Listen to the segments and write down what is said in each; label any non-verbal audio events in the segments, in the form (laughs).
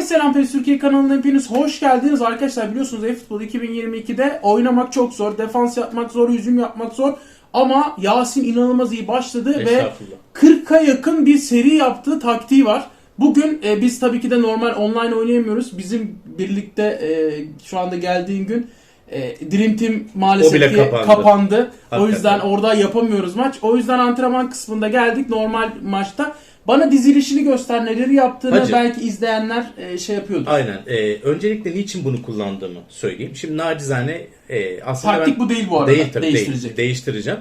Herkese selam PES Türkiye kanalına hepiniz hoş geldiniz arkadaşlar biliyorsunuz eFootball 2022'de oynamak çok zor, defans yapmak zor, hücum yapmak zor ama Yasin inanılmaz iyi başladı ve Estağfurullah. 40'a yakın bir seri yaptığı taktiği var. Bugün e, biz tabii ki de normal online oynayamıyoruz. Bizim birlikte e, şu anda geldiğin gün e, Dream Team maalesef O bile ki kapandı. kapandı. O yüzden orada yapamıyoruz maç. O yüzden antrenman kısmında geldik normal maçta. Bana dizilişini göster neleri yaptığını Hacı. belki izleyenler e, şey yapıyordu. Aynen. Ee, öncelikle niçin bunu kullandığımı söyleyeyim. Şimdi nacizane e, aslında Taktik ben... bu değil bu arada. Değil tabii Değiştirecek. değil. Değiştireceğim.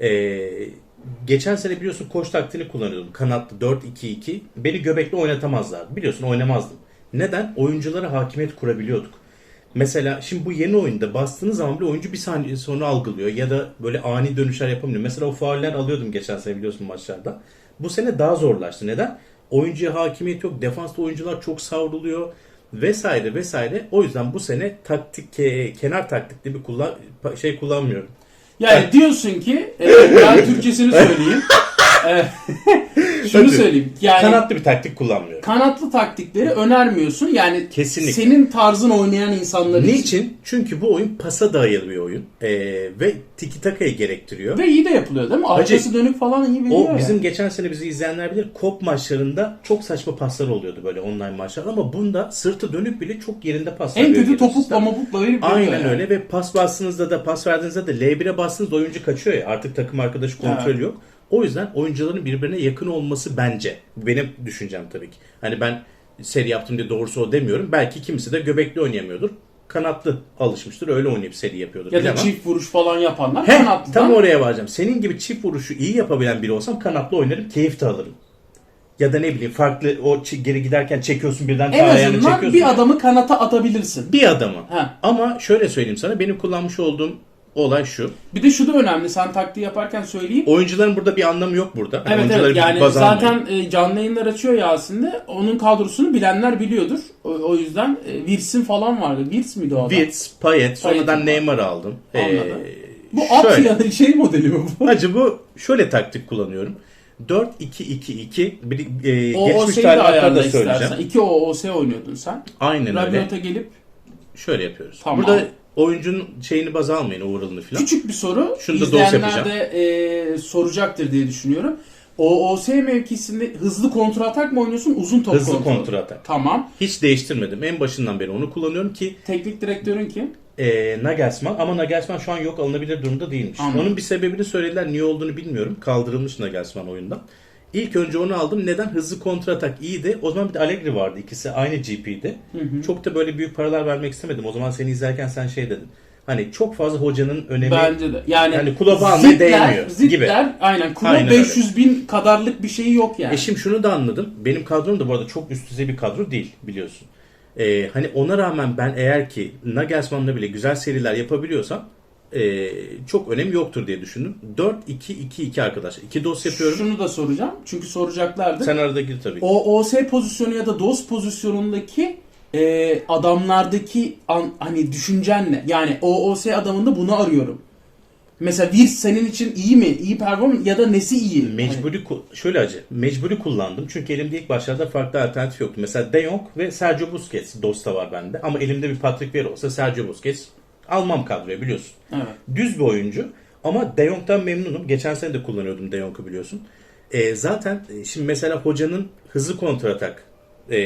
Ee, geçen sene biliyorsun koç taktiğini kullanıyordum. Kanatlı 4-2-2. Beni göbekli oynatamazlardı. Biliyorsun oynamazdım. Neden? Oyunculara hakimiyet kurabiliyorduk. Mesela şimdi bu yeni oyunda bastığınız zaman bile oyuncu bir saniye sonra algılıyor ya da böyle ani dönüşler yapamıyor. Mesela o fauller alıyordum geçen sene biliyorsun maçlarda. Bu sene daha zorlaştı. Neden? Oyuncuya hakimiyet yok. Defansta oyuncular çok savruluyor vesaire vesaire. O yüzden bu sene taktik ke- kenar taktikli bir kullan şey kullanmıyorum. Yani diyorsun ki e, ben Türkçesini söyleyeyim. (laughs) (laughs) Şunu söyleyeyim. Yani Kanatlı bir taktik kullanmıyorum. kanatlı taktikleri önermiyorsun. Yani Kesinlikle. senin tarzın oynayan insanlar için. Niçin? Çünkü bu oyun pasa dayalı bir oyun. Ee, ve tiki takayı gerektiriyor. Ve iyi de yapılıyor değil mi? Hacı, Arkası dönük falan iyi biliyor. O yani. bizim geçen sene bizi izleyenler bilir. Kop maçlarında çok saçma paslar oluyordu böyle online maçlar ama bunda sırtı dönüp bile çok yerinde paslar en veriyor kötü topukla sistem. mopukla verip Aynen yani. öyle ve pas bastığınızda da pas verdiğinizde de L1'e bastığınızda oyuncu kaçıyor ya artık takım arkadaşı kontrol yok. O yüzden oyuncuların birbirine yakın olması bence. Benim düşüncem tabii ki. Hani ben seri yaptım diye doğrusu o demiyorum. Belki kimisi de göbekli oynayamıyordur. Kanatlı alışmıştır. Öyle oynayıp seri yapıyordur. Ya da bilemem. çift vuruş falan yapanlar Heh, kanatlıdan. tam oraya varacağım. Senin gibi çift vuruşu iyi yapabilen biri olsam kanatlı oynarım. Keyif de alırım. Ya da ne bileyim farklı o geri giderken çekiyorsun birden en azından çekiyorsun. bir adamı kanata atabilirsin. bir adamı. Heh. Ama şöyle söyleyeyim sana benim kullanmış olduğum olay şu. Bir de şu da önemli. Sen taktiği yaparken söyleyeyim. Oyuncuların burada bir anlamı yok burada. Hani Evet evet yani baz almayın. zaten e, canlı yayınlar açıyor Yasin'de. Onun kadrosunu bilenler biliyordur. O, o yüzden e, Wirtz'in falan vardı. Wirtz miydi o adam? Wirtz, Payet, sonradan. Neymar aldım. Ee, Anladım. Bu at şöyle. ya şey modeli mi bu? Hacı bu şöyle taktik kullanıyorum. 4-2-2-2 bir, e, O geçmiş OS'yi de talimatlarda ayarla söyleyeceğim. istersen. İki OOS oynuyordun sen. Aynen öyle. Rabiot'a gelip Şöyle yapıyoruz. Tamam. Burada oyuncunun şeyini baz almayın overall'ını falan. küçük bir soru. Şunu da İzleyenler yapacağım. de e, soracaktır diye düşünüyorum. OOS mevkisinde hızlı kontratak mı oynuyorsun uzun top Hızlı kontrol? kontratak. Tamam. Hiç değiştirmedim. En başından beri onu kullanıyorum ki Teknik direktörün kim? e, Nagelsmann ama Nagelsmann şu an yok alınabilir durumda değilmiş. Anladım. Onun bir sebebini söylediler. Niye olduğunu bilmiyorum. Kaldırılmış Nagelsmann oyundan. İlk önce onu aldım. Neden? Hızlı kontratak iyiydi. O zaman bir de Allegri vardı. İkisi aynı GP'di. Çok da böyle büyük paralar vermek istemedim. O zaman seni izlerken sen şey dedin. Hani çok fazla hocanın önemi Bence de. Yani, Yani kulübe almaya değmiyor Zitler, gibi. aynen. Kulübe Aynen öyle. 500 bin kadarlık bir şeyi yok yani. E şimdi şunu da anladım. Benim kadrom da bu arada çok üst düzey bir kadro değil biliyorsun. E, hani ona rağmen ben eğer ki Nagelsmann'la bile güzel seriler yapabiliyorsam e, çok önemi yoktur diye düşündüm. 4-2-2-2 arkadaşlar. İki dos yapıyorum. Şunu da soracağım. Çünkü soracaklardı. Sen arada gir tabii. O OS pozisyonu ya da DOS pozisyonundaki e, adamlardaki an- hani düşüncen ne? Yani o OS adamında bunu arıyorum. Mesela Wirtz senin için iyi mi? İyi performans ya da nesi iyi? Hani- Mecburi ku- şöyle acı. Mecburi kullandım. Çünkü elimde ilk başlarda farklı alternatif yoktu. Mesela De Jong ve Sergio Busquets DOS'ta var bende. Ama elimde bir Patrick Vieira olsa Sergio Busquets almam kadroya biliyorsun. Evet. düz bir oyuncu ama De Jong'dan memnunum. Geçen sene de kullanıyordum De Jong'u biliyorsun. E, zaten e, şimdi mesela hocanın hızlı kontratak e,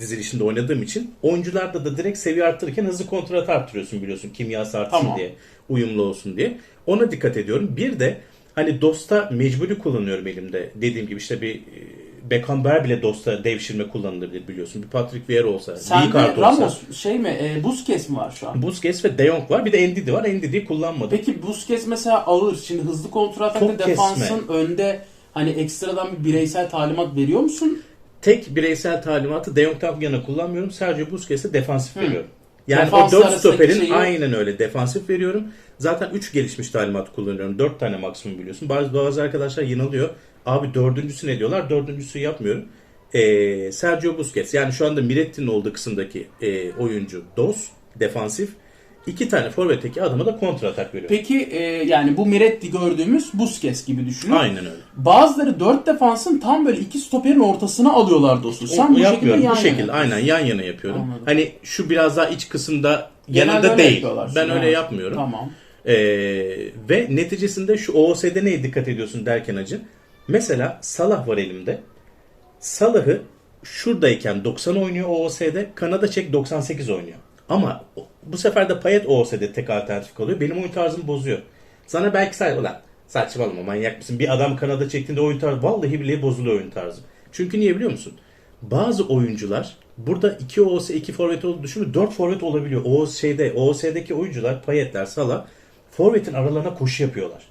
dizilişinde oynadığım için oyuncularda da direkt seviye arttırırken hızlı kontrat arttırıyorsun biliyorsun kimyası artsın Tamam. diye uyumlu olsun diye. Ona dikkat ediyorum. Bir de hani DOS'ta mecburi kullanıyorum elimde. Dediğim gibi işte bir e, Beckenbauer bile DOS'ta devşirme kullanılabilir biliyorsun. Bir Patrick Vieira olsa, Sende Rijkaard olsa. Ramos şey mi? E, Busquets mi var şu an? Busquets ve De Jong var. Bir de Ndidi var. Ndidi'yi kullanmadım. Peki Busquets mesela ağır. Şimdi hızlı kontratakta Çok kesme. defansın önde hani ekstradan bir bireysel talimat veriyor musun? tek bireysel talimatı De Jong'dan yana kullanmıyorum. Sadece Busquets'e defansif veriyorum. Yani Defans o 4 arasındaki stoperin şeyi- aynen öyle defansif veriyorum. Zaten 3 gelişmiş talimat kullanıyorum. 4 tane maksimum biliyorsun. Bazı bazı arkadaşlar yanılıyor. Abi dördüncüsü ne diyorlar? Dördüncüsü yapmıyorum. Ee, Sergio Busquets yani şu anda Miretti'nin olduğu kısımdaki e, oyuncu Dos defansif. İki tane forvetteki adama da kontra atak veriyor. Peki e, yani bu Miretti gördüğümüz Busquets gibi düşünün. Aynen öyle. Bazıları dört defansın tam böyle iki stoperin ortasına alıyorlar dostum. Sen O- bu şekilde yan bu yana. şekilde aynen yan yana yapıyorum. Anladım. Hani şu biraz daha iç kısımda Genelde yanında değil. Ben öyle ha. yapmıyorum. Tamam. Ee, ve neticesinde şu OOS'de neye dikkat ediyorsun derken acı. Mesela Salah var elimde. Salah'ı şuradayken 90 oynuyor OOS'de. Kanada çek 98 oynuyor. Ama bu sefer de Payet OOS'de tek alternatif kalıyor. Benim oyun tarzımı bozuyor. Sana belki say ulan saçmalama manyak mısın? Bir adam Kanada çektiğinde oyun tarzı vallahi billahi bozuluyor oyun tarzı. Çünkü niye biliyor musun? Bazı oyuncular burada 2 OOS 2 forvet olduğunu düşünün 4 forvet olabiliyor. O şeyde OOS'deki oyuncular Payetler, Salah forvetin aralarına koşu yapıyorlar.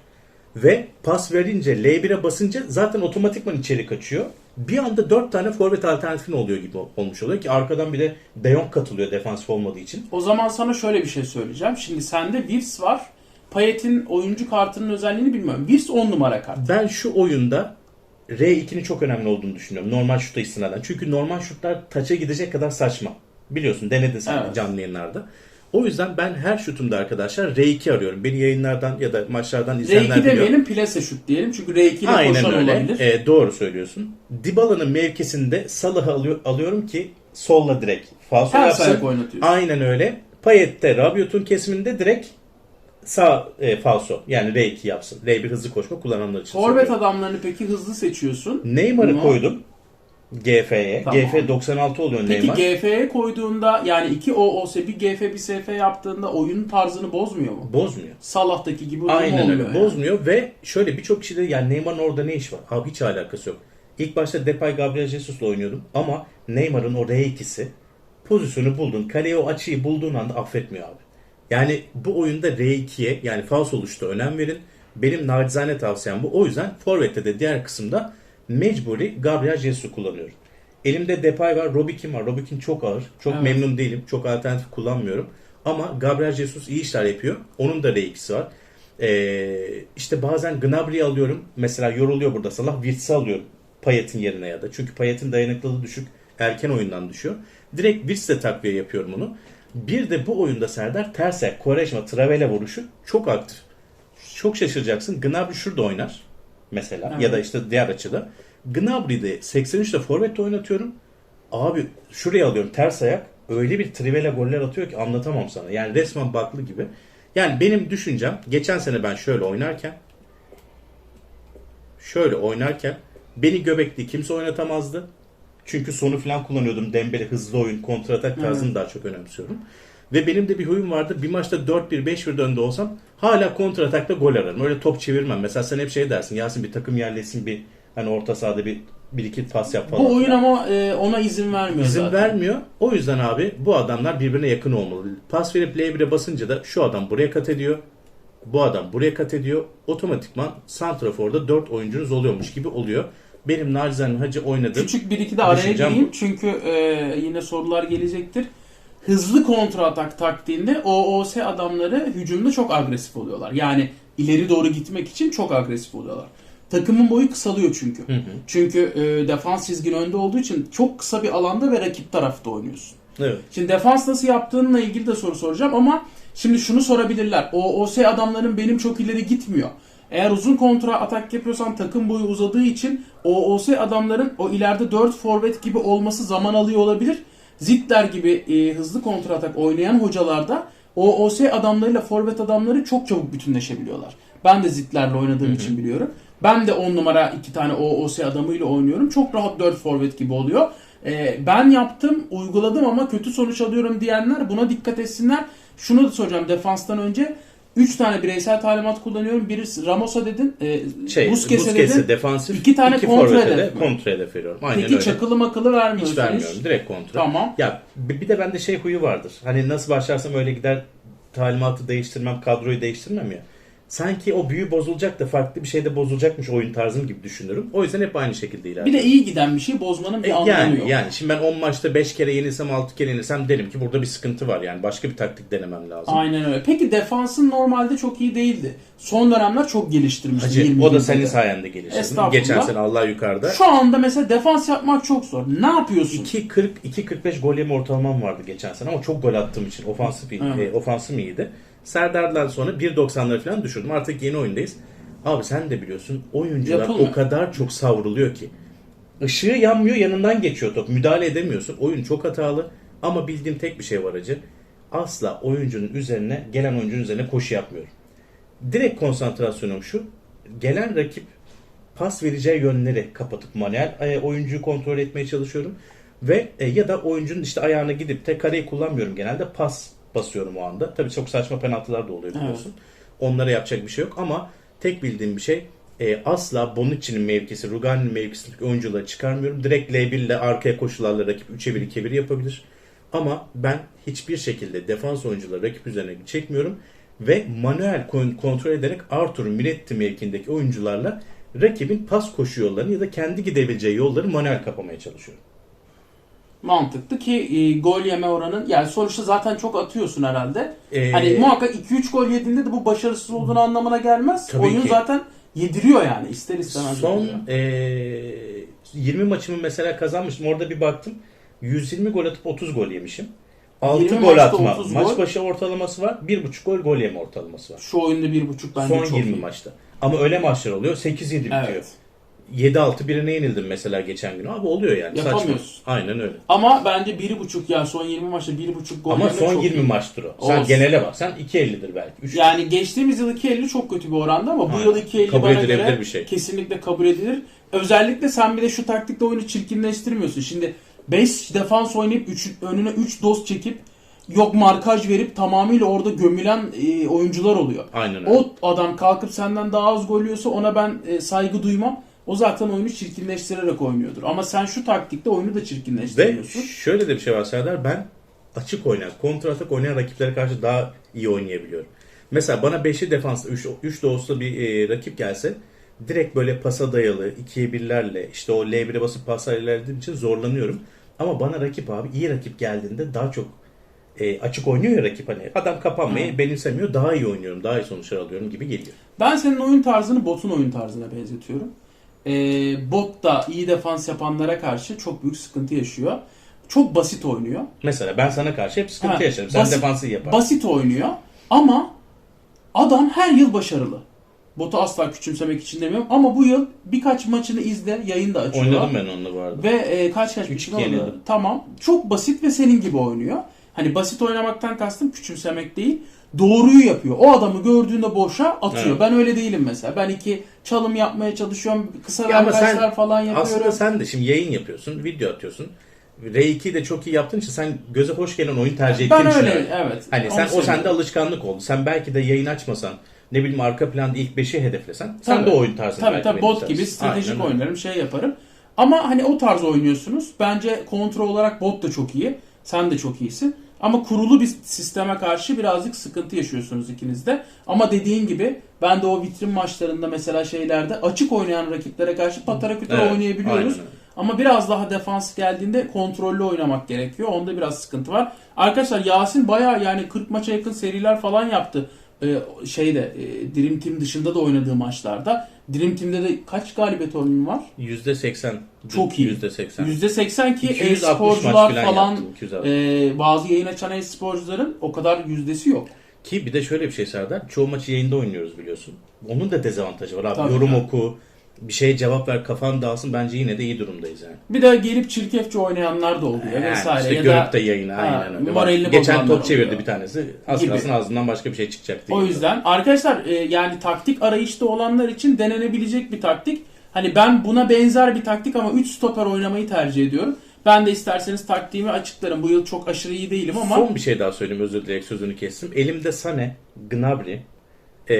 Ve pas verince L1'e basınca zaten otomatikman içeri kaçıyor. Bir anda 4 tane forvet alternatifin oluyor gibi olmuş oluyor ki arkadan bir de De Jong katılıyor defansif olmadığı için. O zaman sana şöyle bir şey söyleyeceğim. Şimdi sende Wirs var. Payet'in oyuncu kartının özelliğini bilmiyorum. Wirs 10 numara kart. Ben şu oyunda R2'nin çok önemli olduğunu düşünüyorum. Normal şuta istinaden. Çünkü normal şutlar taça gidecek kadar saçma. Biliyorsun denedin sen Evet. canlı yayınlarda. O yüzden ben her şutumda arkadaşlar R2 arıyorum. Beni yayınlardan ya da maçlardan izleyenler R2 biliyor. demeyelim plase şut diyelim. Çünkü R2 ile Aynen koşan öyle. olabilir. E, doğru söylüyorsun. Dybala'nın mevkisinde Salah'ı alıyor, alıyorum ki solla direkt falso Ters yapsın. ayak oynatıyorsun. Aynen öyle. Payet'te Rabiot'un kesiminde direkt sağ e, falso yani R2 yapsın. R1 hızlı koşma kullananlar için. Forvet söylüyorum. adamlarını peki hızlı seçiyorsun. Neymar'ı koydum. GF'ye. Tamam. GF 96 oluyor Peki Neymar. GF'ye koyduğunda yani iki OOS bir GF bir SF yaptığında oyunun tarzını bozmuyor mu? Bozmuyor. Salah'taki gibi Aynen öyle. yani. Bozmuyor ve şöyle birçok kişi de yani Neymar'ın orada ne iş var? Abi hiç alakası yok. İlk başta Depay Gabriel Jesus'la oynuyordum ama Neymar'ın o R2'si pozisyonu buldun. Kaleye o açıyı bulduğun anda affetmiyor abi. Yani bu oyunda R2'ye yani falso oluşta önem verin. Benim nacizane tavsiyem bu. O yüzden Forvet'te de diğer kısımda mecburi Gabriel Jesus'u kullanıyorum. Elimde Depay var, Robikin var. Robikin çok ağır. Çok Evet. memnun değilim. Çok alternatif kullanmıyorum. Ama Gabriel Jesus iyi işler yapıyor. Onun da R2'si var. Ee, işte bazen Gnabry'i alıyorum. Mesela yoruluyor burada Salah. Wirtz'i alıyorum. Payet'in yerine ya da. Çünkü Payet'in dayanıklılığı düşük. Erken oyundan düşüyor. Direkt Wirtz'le takviye yapıyorum onu. Bir de bu oyunda Serdar ters ayak, Quaresma, Travela vuruşu çok aktif. Çok şaşıracaksın. Gnabry şurada oynar. Mesela. Evet. Ya da işte diğer açıda. Gnabry'de 83'te forvette oynatıyorum. Abi şuraya alıyorum ters ayak. Öyle bir trivela goller atıyor ki anlatamam sana. Yani resmen baklı gibi. Yani benim düşüncem geçen sene ben şöyle oynarken şöyle oynarken beni göbekli kimse oynatamazdı. Çünkü sonu falan kullanıyordum. Dembele hızlı oyun, kontratak tarzını daha çok önemsiyorum. Ve benim de bir huyum vardı. Bir maçta 4-1, 5-1 önde olsam hala kontratakta gol ararım. Öyle top çevirmem. Mesela sen hep şey dersin. Yasin bir takım yerleşsin bir hani orta sahada bir bir iki pas yap falan. Bu oyun ama e, ona izin vermiyor İzin zaten. vermiyor. O yüzden abi bu adamlar birbirine yakın olmalı. Pas verip L1'e basınca da şu adam buraya kat ediyor. Bu adam buraya kat ediyor. Otomatikman Santrafor'da 4 oyuncunuz oluyormuş gibi oluyor. Benim Narizane Hacı oynadığım Küçük bir iki de araya gireyim çünkü e, yine sorular gelecektir. Hızlı kontra atak taktiğinde OOS adamları hücumda çok agresif oluyorlar. Yani ileri doğru gitmek için çok agresif oluyorlar. Takımın boyu kısalıyor çünkü. Hı hı. Çünkü e, defans çizgin önde olduğu için çok kısa bir alanda ve rakip tarafta oynuyorsun. Evet. Şimdi defans nasıl yaptığınla ilgili de soru soracağım ama şimdi şunu sorabilirler. O OS adamların benim çok ileri gitmiyor. Eğer uzun kontra atak yapıyorsan takım boyu uzadığı için o OS adamların o ileride 4 forvet gibi olması zaman alıyor olabilir. Zittler gibi e, hızlı kontra atak oynayan hocalarda o OS adamlarıyla forvet adamları çok çabuk bütünleşebiliyorlar. Ben de Zittler'le oynadığım için biliyorum. Ben de 10 numara iki tane OOS adamıyla oynuyorum. Çok rahat 4 forvet gibi oluyor. Ee, ben yaptım, uyguladım ama kötü sonuç alıyorum diyenler buna dikkat etsinler. Şunu da soracağım defanstan önce. 3 tane bireysel talimat kullanıyorum. Biri Ramos'a dedin, e, Şey, Busquets'e Busquets'e dedin. defansif. İki tane kontra forvete hedef de hedef veriyorum. Aynen Peki öyle. çakılı makılı vermiyorsunuz. Hiç vermiyorum. Direkt kontra. Tamam. Ya bir bir de bende şey huyu vardır. Hani nasıl başlarsam öyle gider talimatı değiştirmem, kadroyu değiştirmem ya. Sanki o büyü bozulacak da farklı bir şey de bozulacakmış oyun tarzım gibi düşünürüm. O yüzden hep aynı şekilde ilerliyorum. Bir de iyi giden bir şey bozmanın bir E, anlamı yani, yok. yani şimdi ben 10 maçta 5 kere yenilsem 6 kere yenilsem derim ki burada bir sıkıntı var yani başka bir taktik denemem lazım. Aynen öyle. Peki defansın normalde çok iyi değildi. Son dönemler çok geliştirmişti. Hacı 20 o da senin da. sayende gelişti. Estağfurullah. Geçen sene Allah yukarıda. Şu anda mesela defans yapmak çok zor. Ne yapıyorsun? 2.40 2.45 gol yeme ortalamam vardı geçen sene ama çok gol attığım için ofansif Evet. e, ofansım iyiydi. Serdar'dan sonra 1.90'ları falan düşürdüm. Artık yeni oyundayız. Abi sen de biliyorsun oyuncular Yapılmıyor. o kadar çok savruluyor ki. Işığı yanmıyor yanından geçiyor top. Müdahale edemiyorsun. Oyun çok hatalı. Ama bildiğim tek bir şey var acı. Asla oyuncunun üzerine, gelen oyuncunun üzerine koşu yapmıyorum. Direkt konsantrasyonum şu. Gelen rakip pas vereceği yönleri kapatıp manuel e, oyuncuyu kontrol etmeye çalışıyorum. Ve e, ya da oyuncunun işte ayağına gidip de kareyi kullanmıyorum genelde. Pas basıyorum o anda. Tabii çok saçma penaltılar da oluyor biliyorsun. Onlara yapacak bir şey yok ama tek bildiğim bir şey e, asla Bonucci'nin mevkisi, Rugani'nin mevkisindeki oyuncuları çıkarmıyorum. Direkt L1 ile arkaya koşularla rakip 3'e 1 2'ye 1 yapabilir. Ama ben hiçbir şekilde defans oyuncuları rakip üzerine çekmiyorum ve manuel kon- kontrol ederek Arthur'un Miretti mevkindeki oyuncularla rakibin pas koşu yollarını ya da kendi gidebileceği yolları manuel kapamaya çalışıyorum. Mantıklı ki e, gol yeme oranın yani sonuçta zaten çok atıyorsun herhalde. Ee, Hani muhakkak 2-3 gol yediğinde de bu başarısız olduğunu anlamına gelmez. Tabii Oyun ki. zaten yediriyor yani ister istemez. Son eee 20 maçımı mesela kazanmıştım. Orada bir baktım. 120 gol atıp 30 gol yemişim. 6 20 gol atma. 30 Maç gol. başı ortalaması var. 1.5 gol gol yeme ortalaması var. Şu oyunda 1.5 bence Son çok 20 iyi. maçta. Ama öyle maçlar oluyor. 8-7 bitiyor. Evet. 7-6 birine yenildim mesela geçen gün. Abi oluyor yani. Saçma. Yapamıyorsun. Aynen öyle. Ama bence 1.5 yani son 20 maçta 1.5 gol Ama son çok 20 iyi. maçtır o. Sen Olsun. genele bak. Sen 2.50'dir belki. 3 Yani geçtiğimiz yıl 2.50 çok kötü bir oranda ama bu Aynen. yıl 2.50 Kabul bana edilebilir göre bir şey. kesinlikle kabul edilir. Özellikle sen bir de şu taktikle oyunu çirkinleştirmiyorsun. Şimdi 5 defans oynayıp üç, önüne 3 dost çekip yok markaj verip tamamıyla orada gömülen e, oyuncular oluyor. Aynen öyle. O adam kalkıp senden daha az gol yiyorsa ona ben e, saygı duymam. O zaten oyunu çirkinleştirerek oynuyordur. Ama sen şu taktikte oyunu da Ve çirkinleştiriyorsun. şöyle de bir şey var Serdar. Ben açık oynayan, kontra atak oynayan rakiplere karşı daha iyi oynayabiliyorum. Mesela bana 5'li defansla 3 3 doğuslu bir e, rakip gelse direkt böyle pasa dayalı 2'ye 1'lerle işte o L1'e basıp paslar ilerlediğim için zorlanıyorum. Ama bana rakip abi iyi rakip geldiğinde daha çok e, açık oynuyor ya rakip hani adam kapanmayı Hı. benimsemiyor daha iyi oynuyorum daha iyi sonuçlar alıyorum gibi geliyor. Ben senin oyun tarzını botun oyun tarzına benzetiyorum. Ee, bot da iyi defans yapanlara karşı çok büyük sıkıntı yaşıyor. Çok basit oynuyor. Mesela ben sana karşı hep sıkıntı Ha, yaşarım. Sen basit- defansı iyi yaparsın. Basit oynuyor ama adam her yıl başarılı. Botu asla küçümsemek için demiyorum ama bu yıl birkaç maçını izle yayında açıyor. Oynadım ben onunla bu arada. Ve e, kaç kaç 3-2 bitti oldu? yenildim. Tamam. Çok basit ve senin gibi oynuyor. Hani basit oynamaktan kastım küçümsemek değil. Doğruyu yapıyor. O adamı gördüğünde boşa atıyor. Evet. Ben öyle değilim mesela. Ben iki çalım yapmaya çalışıyorum. Kısa Ya sen falan yapıyorum. Aslında sen de şimdi yayın yapıyorsun, video atıyorsun. R2'yi de çok iyi yaptığın için sen göze hoş gelen oyun tercih ettiğin ben için öyle öyle. evet. Hani sen o sende alışkanlık oldu. Sen belki de yayın açmasan, ne bileyim arka planda ilk 5'i hedeflesen, sen Tabii. de o oyun tarzını Tabii tabii bot benimsersin. gibi stratejik Aynen öyle. oynarım şey yaparım. Ama hani o tarz oynuyorsunuz. Bence kontrol olarak bot da çok iyi. Sen de çok iyisin. Ama kurulu bir sisteme karşı birazcık sıkıntı yaşıyorsunuz ikiniz de. Ama dediğin gibi ben de o vitrin maçlarında mesela şeylerde açık oynayan rakiplere karşı patara kütüre Evet, oynayabiliyoruz. aynen. Ama biraz daha defans geldiğinde kontrollü oynamak gerekiyor. Onda biraz sıkıntı var. Arkadaşlar Yasin baya yani 40 maça yakın seriler falan yaptı. Ee, şeyde e, Dream Team dışında da oynadığı maçlarda. Dream Team'de de kaç galibiyet oranı var? %80. Çok iyi. %80. %80 ki 260 maç e-sporcular falan, falan yaptım. 260. e, bazı yayın açan e-sporcuların o kadar yüzdesi yok. Ki bir de şöyle bir şey Serdar. Çoğu maçı yayında oynuyoruz biliyorsun. Onun da dezavantajı var abi. Tabii. Yorum oku, bir şeye cevap ver, kafan dağılsın. Bence yine de iyi durumdayız yani. Bir de gelip çirkefçe oynayanlar da oluyor Yani vesaire. işte ya görüp da de yayını Ha, aynen öyle. Bak, Geçen top çevirdi oluyor. bir tanesi. Kalsın ağzından başka bir şey çıkacak diye. O yüzden arkadaşlar e, yani taktik arayışta olanlar için denenebilecek bir taktik. Hani ben buna benzer bir taktik ama 3 stoper oynamayı tercih ediyorum. Ben de isterseniz taktiğimi açıklarım. Bu yıl çok aşırı iyi değilim ama Son bir şey daha söyleyeyim özür dileyerek sözünü kestim. Elimde Sane, Gnabry, ee,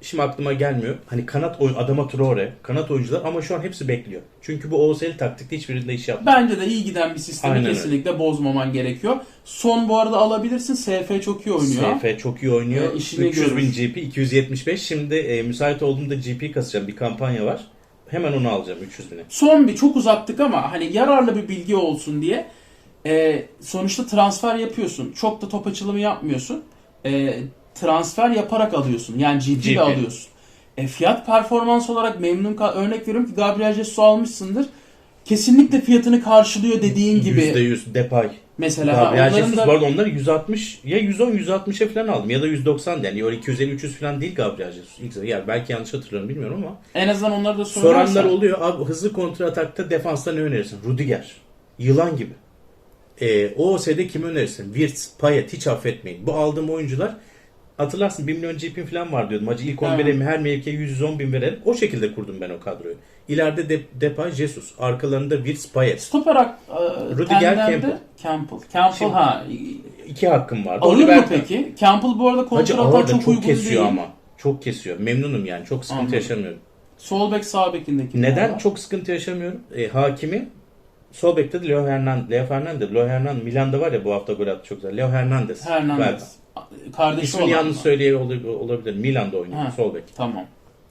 Şimdi aklıma gelmiyor. Hani kanat oyun Adama Traore, kanat oyuncular ama şu an hepsi bekliyor. Çünkü bu OSL taktikte hiçbirinde iş yapmıyor. Bence de iyi giden bir sistemi Aynen öyle. kesinlikle bozmaman gerekiyor. Son bu arada alabilirsin. SF çok iyi oynuyor. SF çok iyi oynuyor. E, işini 300 bin. GP, 275. Şimdi e, müsait olduğumda GP kasacağım. Bir kampanya var. Hemen onu alacağım 300 bine. Son bir çok uzattık ama hani yararlı bir bilgi olsun diye e, sonuçta transfer yapıyorsun. Çok da top açılımı yapmıyorsun. E, transfer yaparak alıyorsun. Yani ile GP. alıyorsun. E, fiyat performans olarak memnun kal. Örnek veriyorum ki Gabriel Jesus almışsındır. Kesinlikle fiyatını karşılıyor dediğin gibi. %100 Depay. Mesela Gabriel Jesus da bu arada onları 160 ya 110 160'a falan aldım ya da 190 yani öyle 250 300 falan değil Gabriel Jesus. İlk- Ya belki yanlış hatırlıyorum bilmiyorum ama en azından onları da söylersen. soranlar oluyor. Abi hızlı kontra atakta defansta ne önerirsin? Rudiger. Yılan gibi. Ee, OOS'de kimi önerirsin? Wirtz, Payet hiç affetmeyin. Bu aldığım oyuncular hatırlarsın 1 milyon GP'm falan var diyordum. Hacı ilk 11'e Evet. mi her mevkiye 110 bin verelim. O şekilde kurdum ben o kadroyu. İleride De Depay, Jesus. Arkalarında Wirtz, Payet. Stoper ak- e, Rudiger, Campbell. Campbell. Campbell Şimdi- ha. İki hakkım vardı. Alır Oliver mı peki? Campbell bu arada ağır da çok, çok, kesiyor değil. ama. Çok kesiyor. Memnunum yani. Çok sıkıntı Anladım. yaşamıyorum. Sol bek sağ bekindeki. Neden var. çok sıkıntı yaşamıyorum? E, hakimi sol bekte de Leo Hernandez. Leo Hernandez. Leo Hernandez Milan'da var ya bu hafta gol attı çok güzel. Leo Hernandez. Galiba. Kardeşi İsmini olan yanlış mı? söyleye olabilir. Milan'da oynuyor Ha. sol bek. Tamam.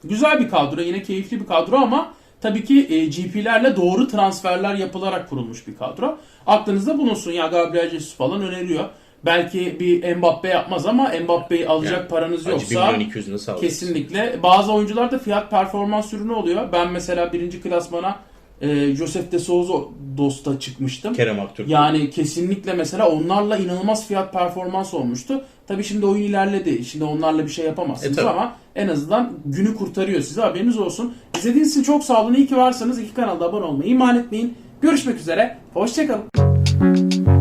Güzel bir kadro. Yine keyifli bir kadro ama tabii ki e, GP'lerle doğru transferler yapılarak kurulmuş bir kadro. Aklınızda bulunsun. Ya Gabriel Jesus falan öneriyor. Belki bir Mbappe yapmaz ama Mbappe'yi alacak Yani, paranız Hacı 1 yoksa milyon 200'ünü sağlayacak. Kesinlikle. Bazı oyuncularda fiyat performans ürünü oluyor. Ben mesela birinci klasmana e, Josef de Souza Dost'a çıkmıştım. Kerem Aktürk. Yani kesinlikle mesela onlarla inanılmaz fiyat performans olmuştu. Tabii şimdi oyun ilerledi. Şimdi onlarla bir şey yapamazsınız E, tabii. ama en azından günü kurtarıyor size. Haberiniz olsun. İzlediğiniz için çok sağ olun. İyi ki varsanız iki kanalda abone olmayı ihmal etmeyin. Görüşmek üzere. Hoşçakalın.